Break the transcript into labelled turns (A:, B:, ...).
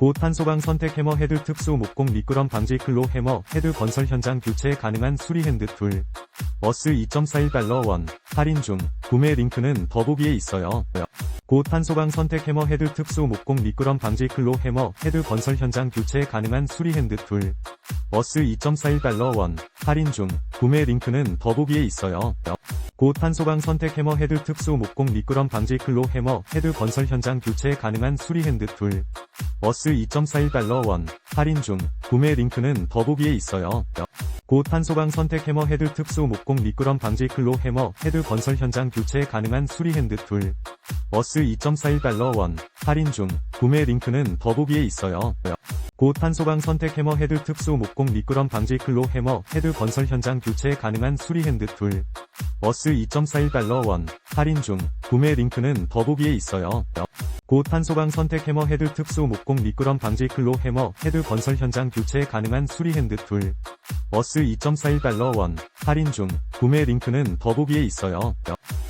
A: 고 탄소강 선택 해머 헤드 특수 목공 미끄럼 방지 클로 해머 헤드 건설 현장 교체 가능한 수리 핸드 툴. 어스 2.41달러 원 할인 중 구매 링크는 더보기에 있어요. 고 탄소강 선택 해머 헤드 특수 목공 미끄럼 방지 클로 해머 헤드 건설 현장 교체 가능한 수리 핸드 툴. 어스 2.41달러 원 할인 중 구매 링크는 더보기에 있어요. 고 탄소강 선택 해머 헤드 특수 목공 미끄럼 방지 클로 해머 헤드 건설 현장 교체 가능한 수리 핸드 툴. 어스 2.41달러 원 할인 중 구매 링크는 더보기에 있어요. 고 탄소강 선택 해머 헤드 특수 목공 미끄럼 방지 클로 해머 헤드 건설 현장 교체 가능한 수리 핸드 툴. 어스 2.41달러 원 할인 중 구매 링크는 더보기에 있어요. 고 탄소강 선택 해머 헤드 특수 목공 미끄럼 방지 클로 해머 헤드 건설 현장 교체 가능한 수리 핸드 툴. 어스 2.41달러 원 할인 중 구매 링크는 더보기에 있어요. 고 탄소강 선택 해머 헤드 특수 목공 미끄럼 방지 클로 해머 헤드 건설 현장 교체 가능한 수리 핸드 툴. 어스 2.41달러 원 할인 중 구매 링크는 더보기에 있어요.